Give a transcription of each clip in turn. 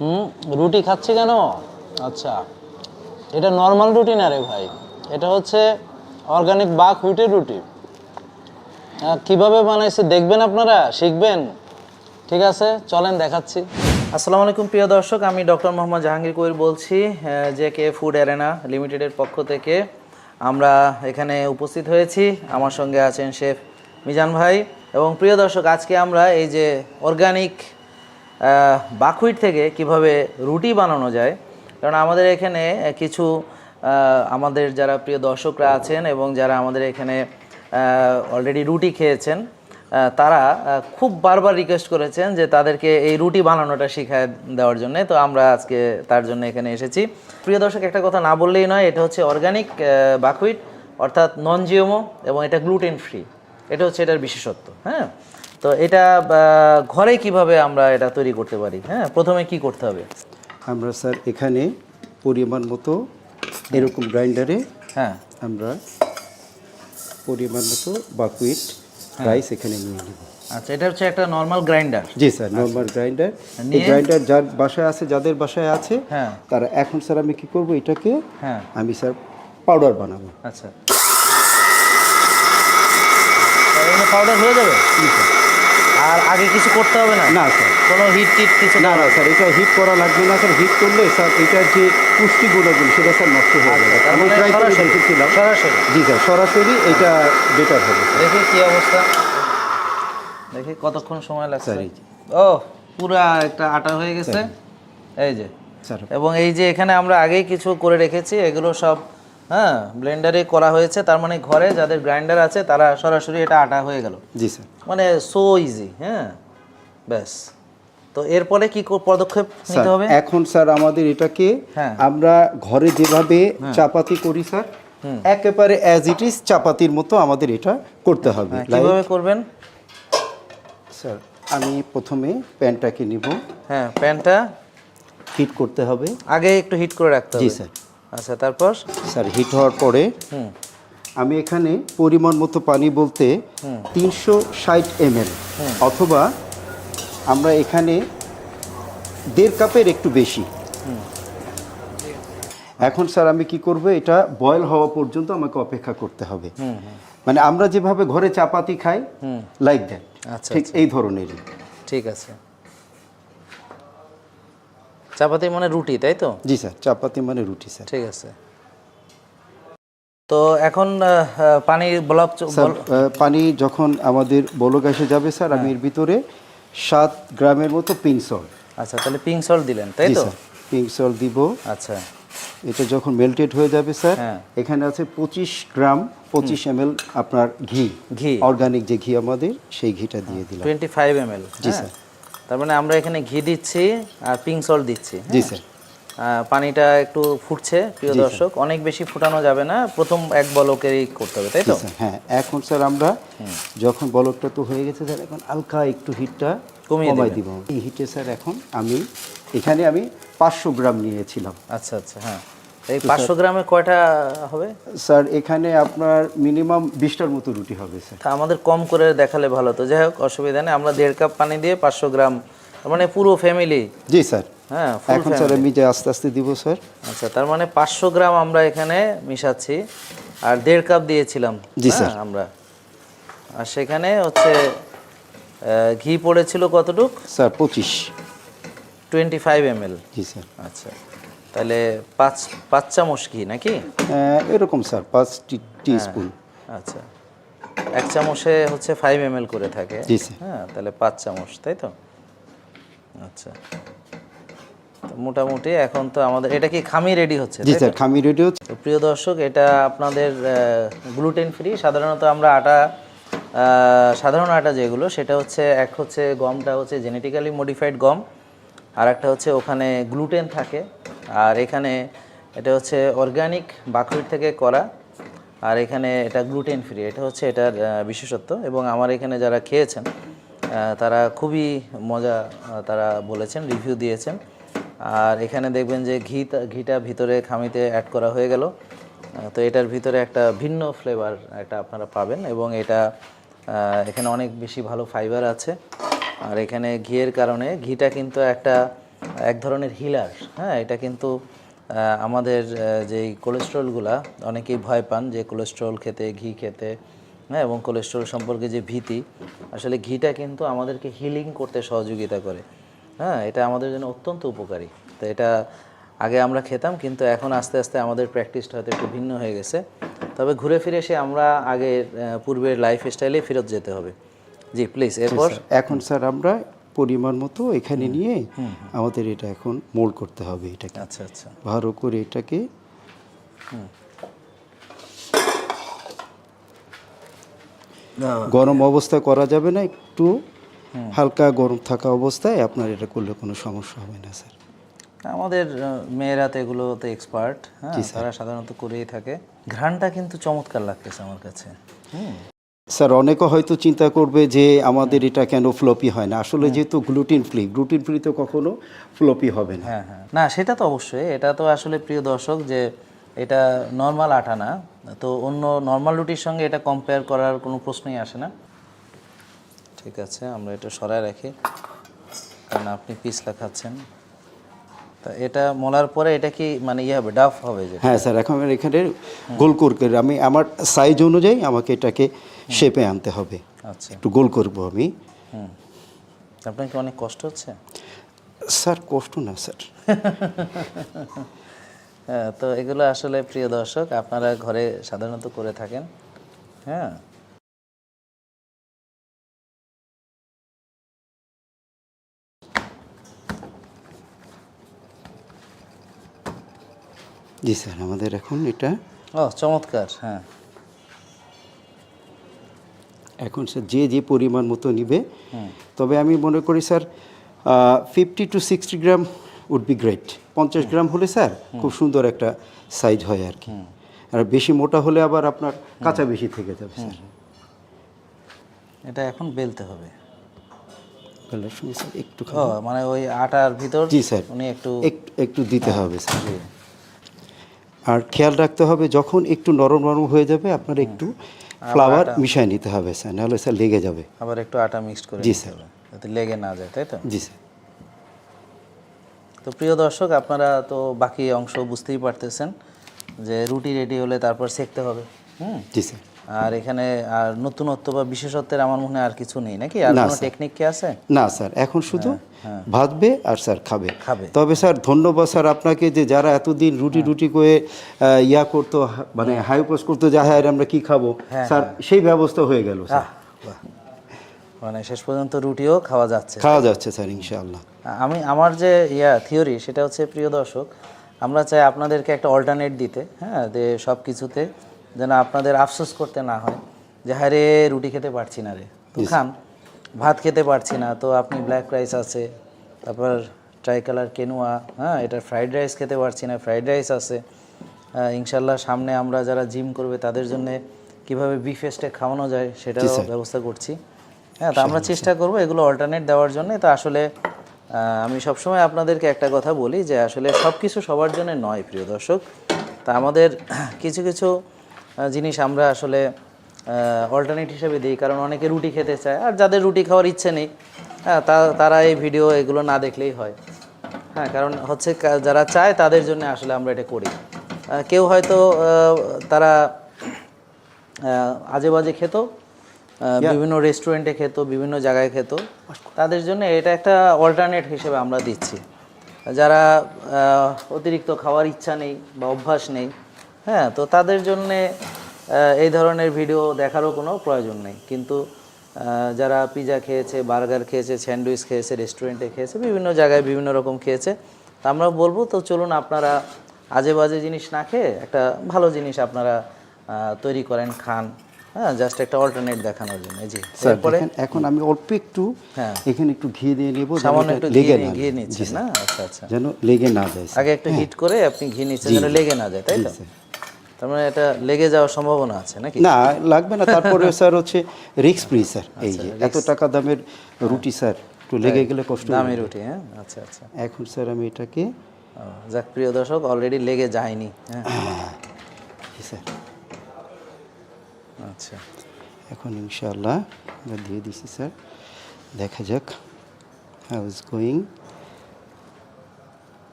হুম, রুটি খাচ্ছি কেন? আচ্ছা এটা নর্মাল রুটি না রে ভাই। এটা হচ্ছে অর্গানিক বাঘ হুইটের রুটি। কীভাবে বানাইছে দেখবেন আপনারা? শিখবেন? ঠিক আছে, চলেন দেখাচ্ছি। আসসালামু আলাইকুম, প্রিয় দর্শক, আমি ডক্টর মোহাম্মদ জাহাঙ্গীর কবির বলছি যে কে ফুড অ্যারেনা লিমিটেডের পক্ষ থেকে। আমরা এখানে উপস্থিত হয়েছি। আমার সঙ্গে আছেন শেফ মিজান ভাই। এবং প্রিয় দর্শক, আজকে আমরা এই যে অর্গানিক বাকুইট থেকে কীভাবে রুটি বানানো যায়, কারণ আমাদের এখানে কিছু আমাদের যারা প্রিয় দর্শকরা আছেন এবং যারা আমাদের এখানে অলরেডি রুটি খেয়েছেন তারা খুব বারবার রিকোয়েস্ট করেছেন যে তাদেরকে এই রুটি বানানোটা শিখায় দেওয়ার জন্য। তো আমরা আজকে তার জন্য এখানে এসেছি। প্রিয় দর্শক, একটা কথা না বললেই নয়, এটা হচ্ছে অর্গানিক বাকুইট অর্থাৎ নন জিওমো এবং এটা গ্লুটেন ফ্রি এটা হচ্ছে এটার বিশেষত্ব হ্যাঁ? তো এটা ঘরে কীভাবে আমরা এটা তৈরি করতে পারি? হ্যাঁ প্রথমে কি করতে হবে? আমরা স্যার এখানে পরিমাণ মতো এরকম গ্রাইন্ডারে হ্যাঁ। আমরা পরিমাণ মতো বাকুইট রাইস এখানে নিয়ে নেব। আচ্ছা এটা হচ্ছে একটা নর্মাল গ্রাইন্ডার? জি স্যার নর্মাল গ্রাইন্ডার। এই গ্রাইন্ডার যার বাসায় আছে যাদের বাসায় আছে হ্যাঁ। তারা এখন স্যার আমি কি করব এটাকে হ্যাঁ। আমি স্যার পাউডার বানাবো। আচ্ছা। পাউডার হয়ে যাবে? আর আগে কিছু করতে হবে না? না স্যার। কোনো হিট টিট কিছু না না স্যার এটা হিট করা লাগবে না স্যার। হিট করলে স্যার এটার যে পুষ্টি গুণাগুণ সেটা স্যার নষ্ট হয়ে যাবে। তার আমি মানে ট্রাই করে সরাসরি- দেখেছিলাম। সরাসরি? জি স্যার সরাসরি এটা বেটার হবে। দেখি কি অবস্থা। দেখি কতক্ষণ সময় লাগছে। ও পুরা একটা আটা হয়ে গেছে। এই যে। স্যার। এবং এই যে এখানে আমরা আগেই কিছু করে রেখেছি এগুলো সব হ্যাঁ ব্লেন্ডারে করা হয়েছে তার মানে ঘরে যাদের গ্রাইন্ডার আছে তারা সরাসরি এটা আটা হয়ে গেল। জি স্যার মানে সো ইজি হ্যাঁ? ব্যাস। তো এরপরে কি পদক্ষেপ নিতে হবে? এখন স্যার আমাদের এটাকে হ্যাঁ। আমরা ঘরে যেভাবে চাপাতি করি স্যার একেবারে অ্যাজ ইট ইজ চাপাতির মতো আমাদের এটা করতে হবে। হ্যাঁ, কীভাবে করবেন? স্যার আমি প্রথমে প্যানটাকে নিব। হ্যাঁ প্যানটা হিট করতে হবে। আগে একটু হিট করে রাখতে হবে। জি স্যার আচ্ছা তারপর? স্যার হিট হওয়ার পরে আমি এখানে পরিমাণ মতো পানি বলতে তিনশো ষাট এমএল অথবা আমরা এখানে দেড় কাপের একটু বেশি। এখন স্যার আমি কি করব? এটা বয়েল হওয়া পর্যন্ত আমাকে অপেক্ষা করতে হবে। মানে আমরা যেভাবে ঘরে চাপাতি খাই লাইক দ্যাট আচ্ছা, ঠিক এই ধরনেরই। ঠিক আছে। চাপাতি মানে রুটি তাই তো? জি স্যার চাপাতি মানে রুটি স্যার। ঠিক আছে। তো এখন পানি বলক পানি যখন আমাদের বলক এসে যাবে স্যার আমি এর ভিতরে সাত গ্রামের মতো পিঙ্ক সল্ট আচ্ছা তাহলে পিঙ্ক সল্ট দিলেন তাই তো? পিঙ্ক সল্ট দিব। আচ্ছা। এটা যখন মেল্টেড হয়ে যাবে স্যার হ্যাঁ। এখানে আছে পঁচিশ গ্রাম পঁচিশ এম আপনার ঘি। ঘি। অর্গানিক যে ঘি আমাদের সেই ঘিটা দিয়ে দিলাম। টোয়েন্টি ফাইভ এম এল জি, স্যার। তার মানে আমরা এখানে ঘি দিচ্ছি আর পিঙ্ক সল্ট দিচ্ছি জি হ্যাঁ? স্যার। পানিটা একটু ফুটছে প্রিয় দর্শক অনেক বেশি ফুটানো যাবে না প্রথম এক বলকেরই করতে হবে তাই তো? হ্যাঁ এখন স্যার আমরা যখন বলকটা তো হয়ে গেছে স্যার এখন হালকা একটু হিটটা কমিয়ে দিব। এই হিটে স্যার এখন আমি এখানে আমি পাঁচশো গ্রাম নিয়েছিলাম। আচ্ছা আচ্ছা হ্যাঁ। এই পাঁচশো গ্রামে কয়টা হবে? স্যার এখানে আপনার মিনিমাম বিশটার মতো রুটি হবে স্যার। তা আমাদের কম করে দেখালে ভালো তো যাই হোক অসুবিধা নেই। আমরা দেড় কাপ পানি দিয়ে পাঁচশো গ্রাম তার মানে পুরো ফ্যামিলি জি স্যার। হ্যাঁ এখন স্যার আমি যে আস্তে আস্তে দিব স্যার। আচ্ছা তার মানে পাঁচশো গ্রাম আমরা এখানে মিশাচ্ছি। আর দেড় কাপ দিয়েছিলাম জি, হ্যাঁ, স্যার। আমরা। আর সেখানে হচ্ছে ঘি পড়েছিল কতটুক? স্যার পঁচিশ। Twenty five M G sir. আচ্ছা। তাহলে পাঁচ পাঁচ চামচ ঘি নাকি? আহ, এরকম স্যার পাঁচ টি স্পুন আচ্ছা। এক চামচে হচ্ছে ফাইভ এম করে থাকে। হ্যাঁ তাহলে পাঁচ চামচ তাই তো? আচ্ছা। তো মোটামুটি এখন তো আমাদের এটা কি খামি রেডি হচ্ছে জি স্যার খামি রেডিও তো প্রিয় দর্শক এটা আপনাদের গ্লুটেন ফ্রি সাধারণত আমরা আটা সাধারণ আটা যেগুলো সেটা হচ্ছে এক হচ্ছে গমটা হচ্ছে জেনেটিক্যালি মডিফাইড গম আর একটা হচ্ছে ওখানে গ্লুটেন থাকে। আর এখানে এটা হচ্ছে অর্গানিক বাকুইট থেকে করা আর এখানে এটা গ্লুটেন ফ্রি এটা হচ্ছে এটার বিশেষত্ব। এবং আমার এখানে যারা খেয়েছেন তারা খুবই মজা তারা বলেছেন রিভিউ দিয়েছেন। আর এখানে দেখবেন যে ঘি ঘিটা ভিতরে খামিতে অ্যাড করা হয়ে গেল। তো এটার ভিতরে একটা ভিন্ন ফ্লেভার একটা আপনারা পাবেন এবং এটা এখানে অনেক বেশি ভালো ফাইবার আছে। আর এখানে ঘিয়ের কারণে ঘিটা কিন্তু একটা এক ধরনের হিলার হ্যাঁ? এটা কিন্তু আমাদের যেই কোলেস্ট্রলগুলা অনেকেই ভয় পান যে কোলেস্ট্রল খেতে, ঘি খেতে হ্যাঁ? এবং কোলেস্ট্রল সম্পর্কে যে ভীতি, আসলে ঘিটা কিন্তু আমাদেরকে হিলিং করতে সহযোগিতা করে হ্যাঁ? এটা আমাদের জন্য অত্যন্ত উপকারী। তো এটা আগে আমরা খেতাম, কিন্তু এখন আস্তে আস্তে আমাদের প্র্যাকটিসটা হয়তো একটু ভিন্ন হয়ে গেছে। তবে ঘুরে ফিরে এসে আমরা আগের পূর্বের লাইফ স্টাইলে ফেরত যেতে হবে। জি প্লিজ এরপর? এখন, স্যার, আমরা পরিমাণ মতো এখানে নিয়ে আমাদের এটা এখন মোল্ড করতে হবে এটাকে। আচ্ছা আচ্ছা। ভালো করে এটাকে গরম অবস্থা করা যাবে না একটু। হালকা গরম থাকা অবস্থায় আপনার এটা করলে কোনো সমস্যা হবে না স্যার। আমাদের মেয়েরা তো এগুলোতে এক্সপার্ট হ্যাঁ? তারা সাধারণত করেই থাকে। ঘ্রাণটা কিন্তু চমৎকার লাগতেছে আমার কাছে। হুম। স্যার অনেকে হয়তো চিন্তা করবে যে আমাদের এটা কেন ফ্লপি হয় না। আসলে যেহেতু গ্লুটিন ফ্রি গ্লুটিন ফ্রি তো কখনো ফ্লপি হবে না। হ্যাঁ হ্যাঁ। না সেটা তো অবশ্যই। এটা তো আসলে প্রিয় দর্শক যে এটা নর্মাল আটা না। তো অন্য নর্মাল রুটির সঙ্গে এটা কম্পেয়ার করার কোনো প্রশ্নই আসে না। ঠিক আছে আমরা এটা সরায় রাখি। কারণ আপনি পিছলা খাচ্ছেন। তা এটা মলার পরে এটা কি মানে ইয়ে হবে ডাফ হবে যে? হ্যাঁ স্যার এখন এখানে গোল করে আমি আমার সাইজ অনুযায়ী আমাকে এটাকে শেপে আনতে হবে। আচ্ছা। একটু গোল করব আমি। হুম। আপনার কি অনেক কষ্ট হচ্ছে? স্যার কষ্ট না স্যার। হ্যাঁ তো এগুলো আসলে প্রিয় দর্শক আপনারা ঘরে সাধারণত করে থাকেন। হ্যাঁ। জি স্যার আমাদের এখন এটা ও চমৎকার হ্যাঁ। এখন স্যার যে যে পরিমাণ মতো নিবে তবে আমি মনে করি sir fifty to sixty gram would be great পঞ্চাশ গ্রাম হলে স্যার খুব সুন্দর একটা সাইজ হয় আর কি। আর বেশি মোটা হলে আবার আপনার কাঁচা বেশি থেকে যাবে স্যার। এটা এখন বেলতে হবে। বেলার সঙ্গে স্যার একটু মানে ওই আটার ভিতর জি স্যার। উনি একটু একটু একটু দিতে হবে স্যার। আর খেয়াল রাখতে হবে যখন একটু নরম নরম হয়ে যাবে আপনার একটু ফ্লাওয়ার মিশিয়ে নিতে হবে স্যার নাহলে স্যার লেগে যাবে। আবার একটু আটা মিক্সড করে জি, স্যার। যাতে লেগে না যায় তাই তো? জি স্যার। তো প্রিয় দর্শক আপনারা তো বাকি অংশ বুঝতেই পারতেছেন যে রুটি রেডি হলে তারপর সেকতে হবে হুম? জি স্যার। আর এখানে আর নতুনত্ব বা বিশেষত্বের আমার মনে হয় আর কিছু নেই নাকি? আর কোনো টেকনিক কি আছে? না স্যার। এখন শুধু ভাজবে আর স্যার খাবে। তবে স্যার ধন্যবাদ স্যার আপনাকে যে যারা এতদিন রুটি রুটি করে ইয়া করতো মানে হাই করতো যা হ্যাঁ আমরা কি খাব? স্যার সেই ব্যবস্থা হয়ে গেল স্যার। মানে শেষ পর্যন্ত রুটিও খাওয়া যাচ্ছে। খাওয়া যাচ্ছে স্যার ইনশাআল্লাহ। আমি আমার যে ইয়া থিওরি সেটা হচ্ছে প্রিয় দর্শক আমরা চাই আপনাদেরকে একটা অল্টারনেট দিতে হ্যাঁ যে সব কিছুতে যেন আপনাদের আফসোস করতে না হয় যে হ্যাঁ রে রুটি খেতে পারছি না রে। তো খান ভাত খেতে পারছি না। তো আপনি ব্ল্যাক রাইস আছে তারপর ট্রাই কালার কেনুয়া হ্যাঁ এটা ফ্রাইড রাইস খেতে পারছি না ফ্রাইড রাইস আছে। ইনশাল্লাহ সামনে আমরা যারা জিম করবে তাদের জন্য কীভাবে বিফ স্টেক খাওয়ানো যায় সেটারও ব্যবস্থা করছি। হ্যাঁ তো আমরা চেষ্টা করব এগুলো অল্টারনেট দেওয়ার জন্য। তো আসলে আমি সবসময় আপনাদেরকে একটা কথা বলি যে আসলে সব কিছু সবার জন্য নয় প্রিয় দর্শক। তা আমাদের কিছু কিছু জিনিস আমরা আসলে অল্টারনেট হিসেবে দিই কারণ অনেকে রুটি খেতে চায়। আর যাদের রুটি খাওয়ার ইচ্ছে নেই হ্যাঁ তারা এই ভিডিও এগুলো না দেখলেই হয়। হ্যাঁ কারণ হচ্ছে যারা চায় তাদের জন্য আসলে আমরা এটা করি। কেউ হয়তো তারা আজে বাজে খেত বিভিন্ন রেস্টুরেন্টে খেত বিভিন্ন জায়গায় খেত। তাদের জন্য এটা একটা অল্টারনেট হিসেবে আমরা দিচ্ছি। যারা অতিরিক্ত খাওয়ার ইচ্ছা নেই বা অভ্যাস নেই হ্যাঁ তো তাদের জন্যে এই ধরনের ভিডিও দেখারও কোনো প্রয়োজন নেই। কিন্তু যারা পিজা খেয়েছে বার্গার খেয়েছে স্যান্ডউইচ খেয়েছে রেস্টুরেন্টে খেয়েছে বিভিন্ন জায়গায় বিভিন্ন রকম খেয়েছে তা আমরা বলব তো চলুন আপনারা আজে বাজে জিনিস না খেয়ে একটা ভালো জিনিস আপনারা তৈরি করেন খান। হ্যাঁ জাস্ট একটা অল্টারনেট দেখানোর জন্য জি দেখেন, এখন আমি অল্প একটু হ্যাঁ। এখানে একটু ঘি দিয়ে নেব সামান্য একটু লেগে ঘি না ঘি যায়। না? আচ্ছা আচ্ছা। যেন লেগে না যায় আগে একটু হিট করে আপনি ঘি নিচ্ছেন যেন লেগে না যায় তাই তো? তার মানে এটা লেগে যাওয়ার সম্ভাবনা আছে নাকি? না লাগবে না। তারপরে স্যার হচ্ছে রিক্স ফ্রি স্যার। এই আচ্ছা, যে এত টাকা দামের রুটি স্যার একটু লেগে গেলে কষ্ট দামি রুটি হ্যাঁ? আচ্ছা আচ্ছা। এখন স্যার আমি এটাকে যাক প্রিয় দর্শক অলরেডি লেগে যায়নি হ্যাঁ? স্যার। আচ্ছা। এখন ইনশাআল্লাহ দিয়ে দিছি স্যার। দেখা যাক হাউ ইজ গোয়িং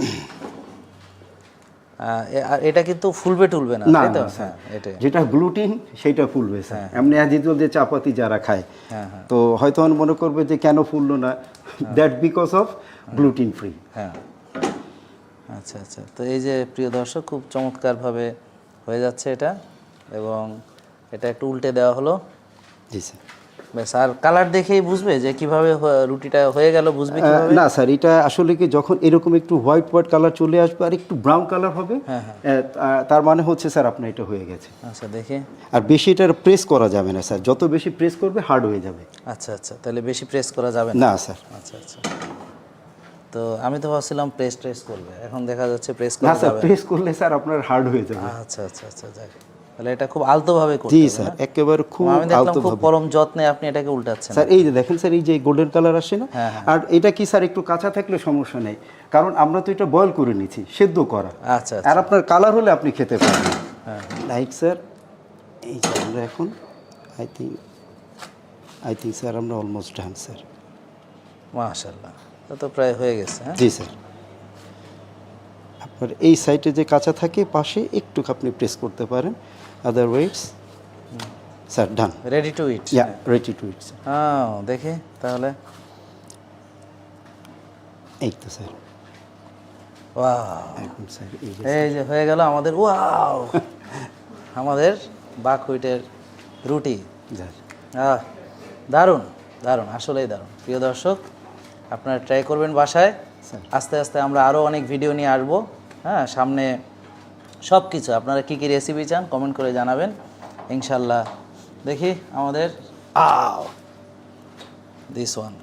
এ- আর এটা কিন্তু ফুলবে টুলবে না না তাই তো? স্যার। হ্যাঁ যেটা গ্লুটিন সেটা ফুলবে স্যার এমনি ইউজুয়াল যে চাপাতি যারা খায়। হ্যাঁ, হ্যাঁ। তো হয়তো মনে করবে যে কেন ফুললো না? That because of gluten free হ্যাঁ। আচ্ছা আচ্ছা। তো এই যে প্রিয় দর্শক খুব চমৎকারভাবে হয়ে যাচ্ছে এটা। এবং এটা একটু উল্টে দেওয়া হলো। জি স্যার ব্যাস আর কালার দেখেই বুঝবে যে কীভাবে রুটিটা হয়ে গেল বুঝবে কীভাবে? না স্যার এটা আসলে কি যখন এরকম একটু হোয়াইট হোয়াইট কালার চলে আসবে আর একটু ব্রাউন কালার হবে হ্যাঁ, তার মানে হচ্ছে স্যার আপনার এটা হয়ে গেছে। আচ্ছা দেখি। আর বেশি এটা প্রেস করা যাবে না স্যার যত বেশি প্রেস করবে হার্ড হয়ে যাবে। আচ্ছা আচ্ছা তাহলে বেশি প্রেস করা যাবে না? স্যার আচ্ছা আচ্ছা। তো আমি তো ভাবছিলাম প্রেস ট্রেস করবে এখন দেখা যাচ্ছে প্রেস করা যাবে। না। প্রেস করলে স্যার আপনার হার্ড হয়ে যাবে। আচ্ছা আচ্ছা আচ্ছা যাক। তাহলে এটা খুব আলতোভাবে করতে জি স্যার একেবারে খুব আমি দেখলাম খুব পরম যত্নে আপনি এটাকে উল্টাচ্ছেন। স্যার এই যে দেখেন স্যার এই যে গোল্ডেন কালার আসছে না? হ্যাঁ, আর এটা কি স্যার একটু কাঁচা থাকলে সমস্যা নেই। কারণ আমরা তো এটা বয়েল করে নিচ্ছি সেদ্ধ করা। আচ্ছা আর আপনার কালার হলে আপনি খেতে পারবেন হ্যাঁ। লাইক স্যার এই যে আমরা এখন I think I think sir আমরা অলমোস্ট ডান স্যার। মাশাল্লাহ তো প্রায় হয়ে গেছে হ্যাঁ? জি স্যার। আপনার এই সাইডে যে কাঁচা থাকে পাশে একটু আপনি প্রেস করতে পারেন। Otherwise sir done ready to eat yeah ready to eat হ্যাঁ দেখি তাহলে। এই তো স্যার। এই যে হয়ে গেল আমাদের ওয়াও আমাদের বাকহুইটের রুটি। স্যার আহ দারুণ দারুণ আসলেই দারুণ। প্রিয় দর্শক আপনারা ট্রাই করবেন বাসায়। আস্তে আস্তে আমরা আরও অনেক ভিডিও নিয়ে আসব। হ্যাঁ সামনে সব কিছু আপনারা কী কী রেসিপি চান কমেন্ট করে জানাবেন। ইনশাল্লাহ দেখি আমাদের আও দিস ওয়ান